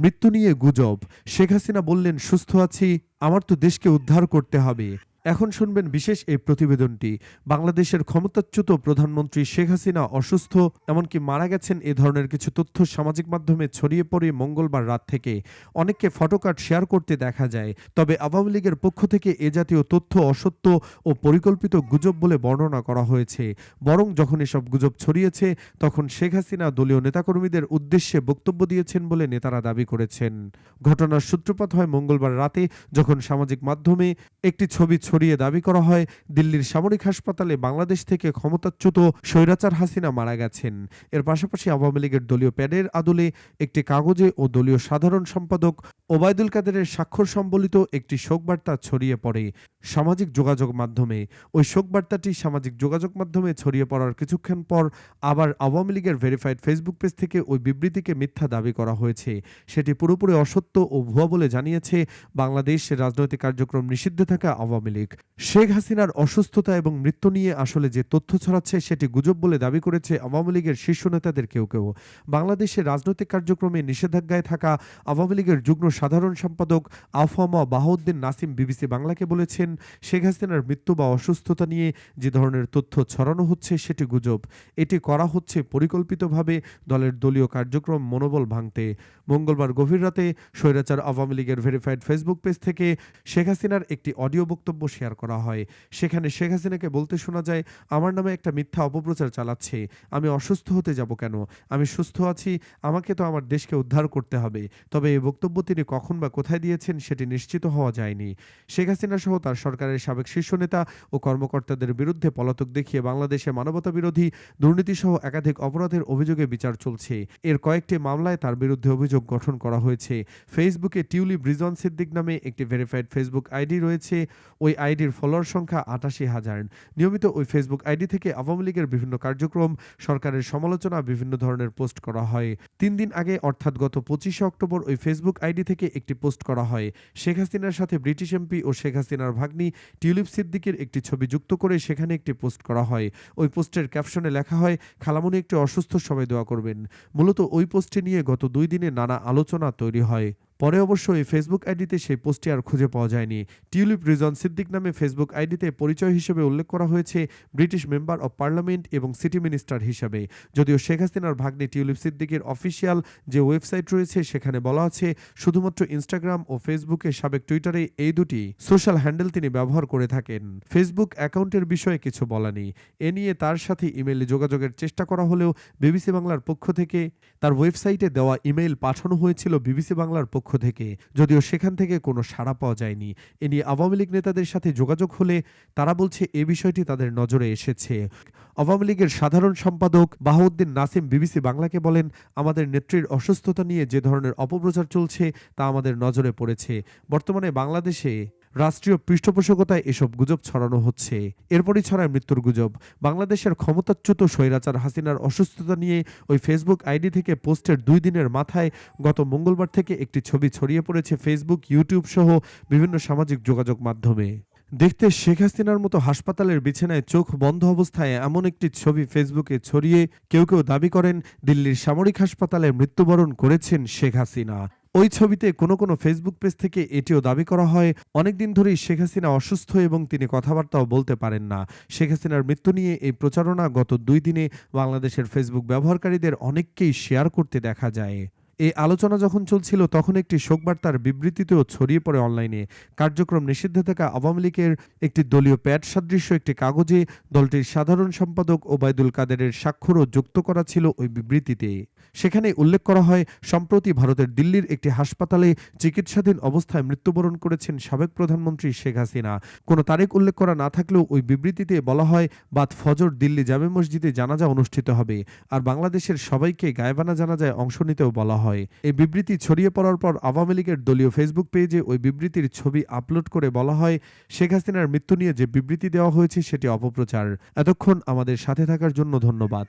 মৃত্যু নিয়ে গুজব। শেখ হাসিনা বললেন সুস্থ আছি আমার তো দেশকে উদ্ধার করতে হবে। এখন শুনবেন বিশেষ এই প্রতিবেদনটি। বাংলাদেশের ক্ষমতাচ্যুত প্রধানমন্ত্রী শেখ হাসিনা অসুস্থ, এমনকি মারা গেছেন এ ধরনের কিছু তথ্য সামাজিক মাধ্যমে ছড়িয়ে পড়ে মঙ্গলবার রাত থেকে। অনেককে ফটোকার্ড শেয়ার করতে দেখা যায়, তবে আওয়ামী লীগের পক্ষ থেকে এ জাতীয় তথ্য অসত্য ও পরিকল্পিত গুজব বলে বর্ণনা করা হয়েছে। বরং যখন এসব গুজব ছড়িয়েছে, তখন শেখ হাসিনা দলীয় নেতাকর্মীদের উদ্দেশ্যে বক্তব্য দিয়েছেন বলে নেতারা দাবি করেছেন। ঘটনার সূত্রপাত হয় মঙ্গলবার রাতে, যখন সামাজিক মাধ্যমে একটি ছবি ছড়িয়ে দাবি করা হয়, দিল্লির সামরিক হাসপাতালে বাংলাদেশ থেকে ক্ষমতাচ্যুত স্বৈরাচার হাসিনা মারা গেছেন। এর পাশাপাশি আওয়ামী লীগের দলীয় প্যাডের আদলে একটি কাগজে ও দলীয় সাধারণ সম্পাদক ওবায়দুল কাদেরের স্বাক্ষর সম্বলিত একটি শোকবার্তা ছড়িয়ে পড়ে সামাজিক যোগাযোগ মাধ্যমে। ওই শোকবার্তাটি সামাজিক যোগাযোগ মাধ্যমে ছড়িয়ে পড়ার কিছুক্ষণ পর আবার আওয়ামী লীগের ভেরিফাইড ফেসবুক পেজ থেকে ওই বিবৃতিকে মিথ্যা দাবি করা হয়েছে। সেটি পুরোপুরি অসত্য ও ভুয়া বলে জানিয়েছে বাংলাদেশের রাজনৈতিক কার্যক্রম নিষিদ্ধ থাকা আওয়ামী লীগ। শেখ হাসিনার অসুস্থতা এবং মৃত্যু নিয়ে আসলে যে তথ্য ছড়াচ্ছে, সেটি গুজব বলে দাবি করেছে আওয়ামী লীগের শীর্ষ নেতাদের কেউ কেউ। বাংলাদেশের রাজনৈতিক কার্যক্রমে নিষেধাজ্ঞায় থাকা আওয়ামী লীগের যুগ্ম সাধারণ সম্পাদক আফামা বাহাউদ্দিন নাসিম বিবিসি বাংলাকে বলেছেন, শেখ হাসিনার মৃত্যু বা অসুস্থতা নিয়ে যে ধরনের তথ্য ছড়ানো হচ্ছে, সেটি গুজব। এটি করা হচ্ছে পরিকল্পিতভাবে দলের দলীয় কার্যক্রম মনোবল ভাঙতে। মঙ্গলবার গভীর রাতে স্বৈরাচার আওয়ামী লীগের ভেরিফাইড ফেসবুক পেজ থেকে শেখ হাসিনার একটি অডিও বক্তব্য শেয়ার করা হয়। সেখানে শেখ হাসিনাকে বলতে শোনা যায়, আমার নামে একটা মিথ্যা অপপ্রচার চালাচ্ছে। আমি অসুস্থ হতে যাব কেন? আমি সুস্থ আছি, আমাকে তো আমার দেশকে উদ্ধার করতে হবে। তবে এই বক্তব্য তিনি কখন বা কোথায় দিয়েছেন সেটি নিশ্চিত হওয়া যায়নি। শেখ হাসিনা সহ তার সরকারের সাবেক শীর্ষ নেতা ও কর্মকর্তাদের বিরুদ্ধে পলাতক দেখিয়ে বাংলাদেশে মানবতা বিরোধী দুর্নীতিসহ একাধিক অপরাধের অভিযোগে বিচার চলছে। এর কয়েকটি মামলায় তার বিরুদ্ধে অভিযোগ গঠন করা হয়েছে। ফেসবুকে টিউলিপ রিজন সিদ্দিক নামে একটি ভেরিফাইড ফেসবুক আইডি রয়েছে। ওই আইডির ফলোয়ার সংখ্যা আটাশি হাজার। নিয়মিত ওই ফেসবুক আইডি থেকে আওয়ামী লীগের বিভিন্ন কার্যক্রম, সরকারের সমালোচনা, বিভিন্ন ধরনের পোস্ট করা হয়। তিন দিন আগে, অর্থাৎ গত পঁচিশে অক্টোবর, ওই ফেসবুক আইডি থেকে একটি পোস্ট করা হয়। শেখ হাসিনার সাথে ব্রিটিশ এমপি ও শেখ হাসিনার ভাগ্নি টিউলিপ সিদ্দিকের একটি ছবি যুক্ত করে সেখানে একটি পোস্ট করা হয়। ওই পোস্টের ক্যাপশনে লেখা হয়, খালামুনি একটি অসুস্থ, সবাই দোয়া করবেন। মূলত ওই পোস্টে নিয়ে গত দুই দিনে নানা আলোচনা তৈরি হয়। পরে অবশ্য এই ফেসবুক আইডিতে সেই পোস্টটি আর খুঁজে পাওয়া যায়নি। টিউলিপ রিজন সিদ্দিক নামে ফেসবুক আইডিতে পরিচয় হিসেবে উল্লেখ করা হয়েছে ব্রিটিশ মেম্বার অব পার্লামেন্ট এবং সিটি মিনিস্টার হিসাবে। যদিও শেখ হাসিনার ভাগ্নে টিউলিপ সিদ্দিকের অফিসিয়াল যে ওয়েবসাইট রয়েছে, সেখানে বলা আছে, শুধুমাত্র ইনস্টাগ্রাম ও ফেসবুকে সাবেক টুইটারে এই দুটি সোশ্যাল হ্যান্ডেল তিনি ব্যবহার করে থাকেন। ফেসবুক অ্যাকাউন্টের বিষয়ে কিছু বলা নেই। এ নিয়ে তার সাথে ইমেইলে যোগাযোগের চেষ্টা করা হলেও বিবিসি বাংলার পক্ষ থেকে তার ওয়েবসাইটে দেওয়া ইমেইল পাঠানো হয়েছিল বিবিসি বাংলার পক্ষ থেকে, যদিও সেখান থেকে কোনো সাড়া পাওয়া যায়নি। এ নিয়ে আওয়ামী লীগ নেতাদের সাথে যোগাযোগ হলে তারা বলছে এ বিষয়টি তাদের নজরে এসেছে। আওয়ামী লীগের সাধারণ সম্পাদক বাহাউদ্দিন নাসিম বিবিসি বাংলাকে বলেন, আমাদের নেত্রীর অসুস্থতা নিয়ে যে ধরনের অপপ্রচার চলছে তা আমাদের নজরে পড়েছে। বর্তমানে বাংলাদেশে রাষ্ট্রীয় পৃষ্ঠপোষকতায় এসব গুজব ছড়ানো হচ্ছে। এরপরই ছড়ায় মৃত্যুর গুজব। বাংলাদেশের ক্ষমতাচ্যুত স্বৈরাচার হাসিনার অসুস্থতা নিয়ে ওই ফেসবুক আইডি থেকে পোস্টের দুই দিনের মাথায় গত মঙ্গলবার থেকে একটি ছবি ছড়িয়ে পড়েছে ফেসবুক ইউটিউব সহ বিভিন্ন সামাজিক যোগাযোগ মাধ্যমে। দেখতে শেখ হাসিনার মতো হাসপাতালের বিছানায় চোখ বন্ধ অবস্থায় এমন একটি ছবি ফেসবুকে ছড়িয়ে কেউ কেউ দাবি করেন, দিল্লির সামরিক হাসপাতালে মৃত্যুবরণ করেছেন শেখ হাসিনা। ওই ছবিতে কোনো কোনো ফেসবুক পেজ থেকে এটিও দাবি করা হয় অনেকদিন ধরেই শেখ হাসিনা অসুস্থ এবং তিনি কথাবার্তাও বলতে পারেন না। শেখ হাসিনার মৃত্যু নিয়ে এই প্রচারণা গত দুই দিনে বাংলাদেশের ফেসবুক ব্যবহারকারীদের অনেককেই শেয়ার করতে দেখা যায়। এই আলোচনা যখন চলছিল, তখন একটি শোকবার্তার বিবৃতিতেও ছড়িয়ে পড়ে অনলাইনে। কার্যক্রম নিষিদ্ধ থাকা আওয়ামী লীগের একটি দলীয় প্যাড সাদৃশ্য একটি কাগজে দলটির সাধারণ সম্পাদক ওবায়দুল কাদেরের স্বাক্ষরও যুক্ত করা ছিল ওই বিবৃতিতে। সেখানে উল্লেখ করা হয়, সম্প্রতি ভারতের দিল্লির একটি হাসপাতালে চিকিৎসাধীন অবস্থায় মৃত্যুবরণ করেছেন সাবেক প্রধানমন্ত্রী শেখ হাসিনা। কোনো তারিখ উল্লেখ করা না থাকলেও ওই বিবৃতিতে বলা হয়, বাদ ফজর দিল্লি জামে মসজিদে জানাজা অনুষ্ঠিত হবে। আর বাংলাদেশের সবাইকে গায়েবানা জানাজায় অংশ নিতেও বলা হয়। এই বিবৃতি ছড়িয়ে পড়ার পর আওয়ামী লীগের দলীয় ফেসবুক পেজে ওই বিবৃতির ছবি আপলোড করে বলা হয়, শেখ হাসিনার মৃত্যু নিয়ে যে বিবৃতি দেওয়া হয়েছে সেটি অপপ্রচার। এতক্ষণ আমাদের সাথে থাকার জন্য ধন্যবাদ।